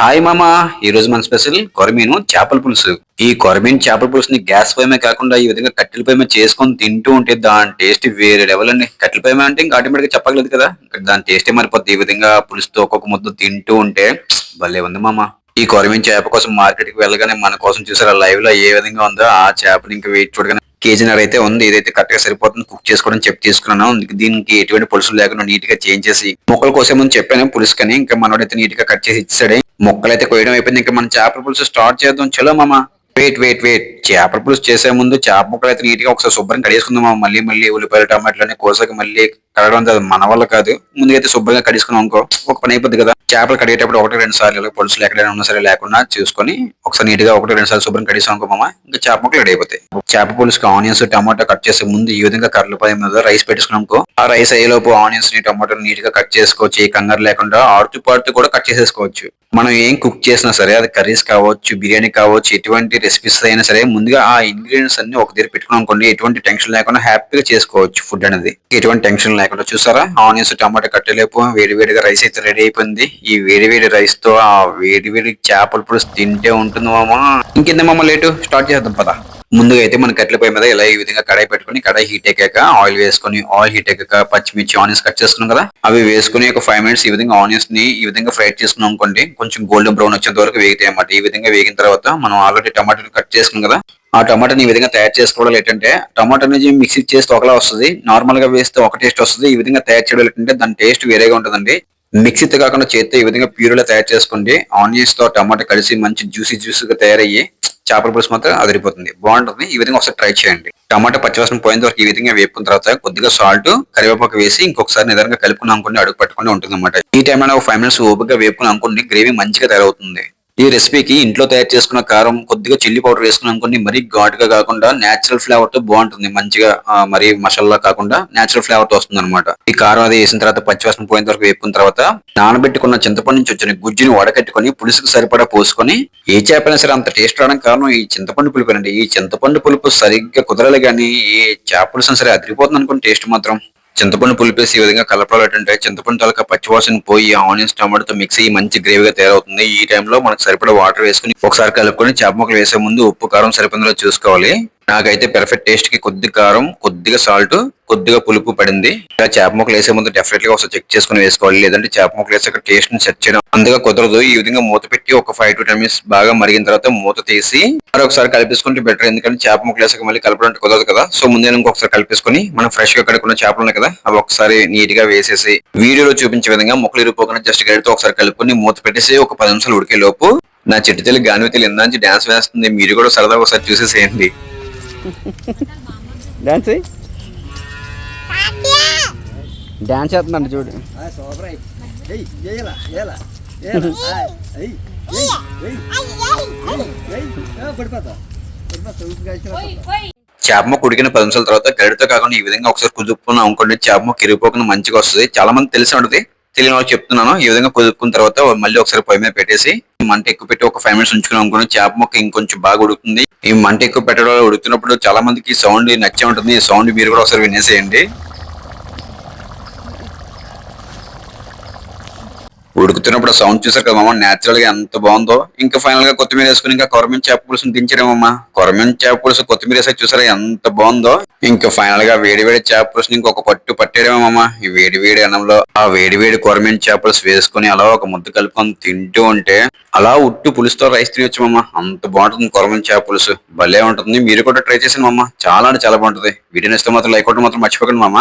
Hi మామా. ఈ రోజు మన స్పెషల్ కొరమీను చేపల పులుసు. ఈ కొరమీన్ చేపల పులుసుని గ్యాస్ పై మీద కాకుండా ఈ విధంగా కట్టెల పై మీద చేసుకొని తింటూ ఉంటే దాని టేస్ట్ వేరే లెవెల్ అండి. కట్టెల పై అంటే ఇంకా ఆటోమేటిక్ చెప్పగలదు కదా. దాని టేస్టే మారిపోద్ది? ఈ విధంగా పులుసుతో ఒక్కొక్క ముద్ద తింటూ ఉంటే భలే ఉంది మామ. ఈ కొరమీన్ చేప కోసం మార్కెట్కి వెళ్ళగానే మన కోసం చూసారా లైవ్లో ఏ విధంగా ఉందో ఆ చేపని ఇంకా వెయిట్ చూడగానే కేజీనర్ అయితే ఉంది. ఇదైతే కరెక్ట్గా సరిపోతుంది. కుక్ చేసుకోవడం చెప్పి తీసుకున్నాను. దీనికి ఎటువంటి పులుసులు లేకుండా నీట్గా చేంజ్ చేసి మొక్కల కోసం ముందు చెప్పాను పులుసు కానీ ఇంకా మనోడైతే నీట్గా కట్ చేసి ఇచ్చాడే మొక్కలు అయితే కోయడం అయిపోయింది. ఇంకా మనం చేపల పులుసు స్టార్ట్ చేద్దాం. చలో మామ. వెయిట్ వెయిట్ వెయిట్ చేపల పులుసు చేసే ముందు చేప ముక్కలు అయితే నీట్గా ఒకసారి శుభ్రం కడిగేసుకుందాం మామ. మళ్ళీ మళ్ళీ ఉల్లిపాయలు టమాటాలు కోసకి మళ్ళీ కడగడం అంతా మన వల్ల కాదు. ముందుగా అయితే శుభ్రంగా కడిగేసుకున్నాం అనుకో ఒక పని అయిపోద్ది కదా. చేపలు కడిగేటప్పుడు ఒకటి రెండు సార్లు పొలుసులు ఎక్కడైనా ఉన్నా సరే లేకుండా చూసుకొని ఒకసారి నీట్గా ఒకటి రెండు సార్లు శుభ్రం కడిసాం అనుకో మామ. ఇంకా చేప ముక్కలు రెడీ అయిపోతాయి. చేప పులుసుకి ఆనియన్స్ టమాటా కట్ చేసే ముందు ఈ విధంగా కర్రలపై మీద రైస్ పెట్టుకున్నాం అనుకో ఆ రైస్ అయ్యేలోపు ఆనియన్స్ని టమాటో నీట్గా కట్ చేసుకోవచ్చు. ఏ కంగారు లేకుండా ఆడుతూ పాడుతూ కూడా కట్ చేసేసుకోవచ్చు. మనం ఏం కుక్ చేసినా సరే అది కర్రీస్ కావచ్చు బిర్యానీ కావచ్చు ఎటువంటి రెసిపీస్ అయినా సరే ముందుగా ఆ ఇంగ్రీడియంట్స్ అన్ని ఒక దగ్గర పెట్టుకున్నాం అనుకోండి ఎటువంటి టెన్షన్ లేకుండా హ్యాపీగా చేసుకోవచ్చు ఫుడ్ అనేది. ఎటువంటి టెన్షన్ లేకుండా చూసారా? ఆనియన్స్ టమాటా కట్టలేపు వేడి వేడిగా రైస్ అయితే రెడీ అయిపోయింది. ఈ వేడి వేడి రైస్తో ఆ వేడి వేడి చేపల పులుసు తింటే ఉంటుంది మామ. ఇంకెంత మామ లేటు? స్టార్ట్ చేద్దాం పదా. ముందుగా అయితే మన కట్టెల పొయ్యి మీద ఇలా ఈ విధంగా కడాయి పెట్టుకుని కడాయి హీట్ ఎక్కాక ఆయిల్ వేసుకొని ఆయిల్ హీట్ ఎక్కాక పచ్చిమిర్చి ఆనియన్స్ కట్ చేసుకున్నాం కదా? అవి వేసుకుని ఒక ఫైవ్ మినిట్స్ ఈ విధంగా ఆనియన్స్ని ఈ విధంగా ఫ్రై చేసుకున్నాం అనుకోండి కొంచెం గోల్డెన్ బ్రౌన్ వచ్చేంత వరకు వేగుతాయి అన్నమాట. ఈ విధంగా వేగిన తర్వాత మనం ఆల్రెడీ టమాటాలు కట్ చేసుకున్నాం కదా? ఆ టమాటాని ఈ విధంగా తయారు చేసుకోవడం ఏంటంటే టమాటా అనేది మిక్సీ చేస్తే ఒకలా వస్తుంది. నార్మల్గా వేస్తే ఒక టేస్ట్ వస్తుంది. ఈ విధంగా తయారు చేయడం ఏంటంటే దాని టేస్ట్ వేరేగా ఉంటుందండి. మిక్సీతో కాకుండా చేస్తే ఈ విధంగా ప్యూర్లో తయారు చేసుకోండి. ఆనియన్స్తో టమాటా కలిసి మంచి జ్యూసీ గా తయారయ్యి చేపల పులుసు మాత్రం అదిరిపోతుంది. బాగుంటుంది. ఈ విధంగా ఒకసారి ట్రై చేయండి. టమాటా పచ్చివాసన పోయిన వరకు ఈ విధంగా వేపుకున్న తర్వాత కొద్దిగా సాల్ట్ కరివేపాకు వేసి ఇంకొకసారి నిదానంగా కలుపుకుని అనుకోండి అడుగు పట్టుకుని ఉంటుంది అనమాట ఈ టైంలో ఒక ఫైవ్ మినిట్స్ ఓపిక వేపుకుని అనుకోండి గ్రేవీ మంచిగా తయారవుతుంది. ఈ రెసిపీకి ఇంట్లో తయారు చేసుకున్న కారం కొద్దిగా చిల్లీ పౌడర్ వేసుకుని అనుకోండి మరీ ఘాటుగా కాకుండా నేచురల్ ఫ్లేవర్తో బాగుంటుంది. మంచిగా మరి మసాలా కాకుండా నేచురల్ ఫ్లేవర్తో వస్తుంది అనమాట ఈ కారం అది వేసిన తర్వాత పచ్చివాసన పోయిన వరకు వేపుకున్న తర్వాత నానబెట్టుకున్న చింతపండు నుంచి వచ్చిన గుజ్జుని వడకట్టుకొని పులుసుకు సరిపడా పోసుకొని ఏ చేపైనా సరే అంత టేస్ట్ రావడానికి కారణం ఈ చింతపండు పులుపు అండి ఈ చింతపండు పులుపు సరిగ్గా కుదరాలి కానీ ఏ చేప పులుసు సరే అదిరిపోతుంది అనుకుని టేస్ట్ మాత్రం. చింతపండు పులిపేసి ఈ విధంగా కలపాలంటే చింతపండు తలక పచ్చివాసన పోయి ఆనియన్స్ టమాటోతో మిక్స్ అయ్యి మంచి గ్రేవీగా తయారవుతుంది. ఈ టైంలో మనకు సరిపడా వాటర్ వేసుకుని ఒకసారి కలుపుకొని చేప ముక్కలు వేసే ముందు ఉప్పు కారం సరిపడలో చూసుకోవాలి. నాకైతే పెర్ఫెక్ట్ టేస్ట్కి కొద్ది కారం కొద్దిగా సాల్ట్ కొద్దిగా పులుపు పడింది. ఇలా చేప ముక్కలు వేసే ముందు డెఫినెట్గా ఒకసారి చెక్ చేసుకుని వేసుకోవాలి. లేదంటే చేప ముక్కలు వేసాక టేస్ట్ని సెట్ చేయడం అందుగా కుదరదు. ఈ విధంగా మూత పెట్టి ఒక ఫైవ్ టు టెన్ మినిట్స్ బాగా మరిగిన తర్వాత మూత తీసి మరొకసారి కలిపేసుకుంటే బెటర్ ఎందుకంటే చేప ముక్కలు వేసాక మళ్ళీ కలపడానికి కుదరదు కదా. సో ముందే ఇంకొకసారి కలిపేసుకుని మనం ఫ్రెష్గా కడుక్కున్న చేపలు ఉన్నాయి కదా అవి ఒకసారి నీట్గా వేసేసి వీడియోలో చూపించే విధంగా ముక్కలు ఇరిపోకుండా జస్ట్ గడితో ఒకసారి కలుపుకొని మూత పెట్టేసి ఒక పది నిమిషాలు ఉడికే లోపు నా చెట్టు తల్లి గాని తల్లి డాన్స్ వేస్తుంది. మీరు కూడా సరదాగా ఒకసారి చూసేసేయండి. డాన్స్ డాన్స్ చేస్తుందండి చూడు. సూపర్ అయ్యి ఏయ్ ఏయలా ఏయలా ఏయలా. ఏయ్ ఏయ్ ఏయ్ ఏయ్. పడిపోతా పడిపోతా ఉప్పు కాల్చిన చేప ముక్క ఉడికిన పది నిమిషాల తర్వాత గడితో కాకుండా ఈ విధంగా ఒకసారి కుదుపుకున్నాం అనుకోండి చేప ముక్క ఇరిగిపోకుండా మంచిగా వస్తుంది. చాలా మంది తెలిసి ఉంటుంది తెలియని వాళ్ళు చెప్తున్నాను. ఈ విధంగా కుదుపుకున్న తర్వాత మళ్ళీ ఒకసారి పొయ్యి మీద పెట్టేసి మంట ఎక్కువ పెట్టి ఒక ఫైవ్ మినిట్స్ ఉంచుకున్నాం అనుకుని చేప మొక్క ఇంకొంచెం బాగా ఉడుకుతుంది. ఈ మంట ఎక్కువ పెట్టడం వల్ల ఉడుకుతున్నప్పుడు చాలా మందికి సౌండ్ నచ్చే ఉంటుంది. ఈ సౌండ్ మీరు కూడా ఒకసారి వినేసేయండి. ఉడుకుతున్నప్పుడు సౌండ్ చూసారు కదా మామ? నేచురల్గా ఎంత బాగుందో. ఇంకా ఫైనల్గా కొత్తిమీర వేసుకుని ఇంకా కొరమిన చేప పులుసుని దించడమమ్మా కొరమిన చేప పులుసు కొత్తిమీర వేసాక చూసారా ఎంత బాగుందో. ఇంకా ఫైనల్గా వేడి వేడి చేప పులుసుని ఇంకొక పట్టు పట్టేయడమమ్మా ఈ వేడి వేడి అన్నంలో ఆ వేడి వేడి కొరమిన చేప పులుసు వేసుకుని అలా ఒక ముద్ద కలుపుకొని తింటూ ఉంటే అలా ఉట్టు పులుసుతో రైస్ తినొచ్చు అంత బాగుంటుంది కొరమిన చేప పులుసు. భలే ఉంటుంది. మీరు కూడా ట్రై చేసాను మామ. చాలా అంటే చాలా బాగుంటుంది. వీడియో ఇస్తే మాత్రం లైక్ కొట్టడం మాత్రం మర్చిపోకండి మామ.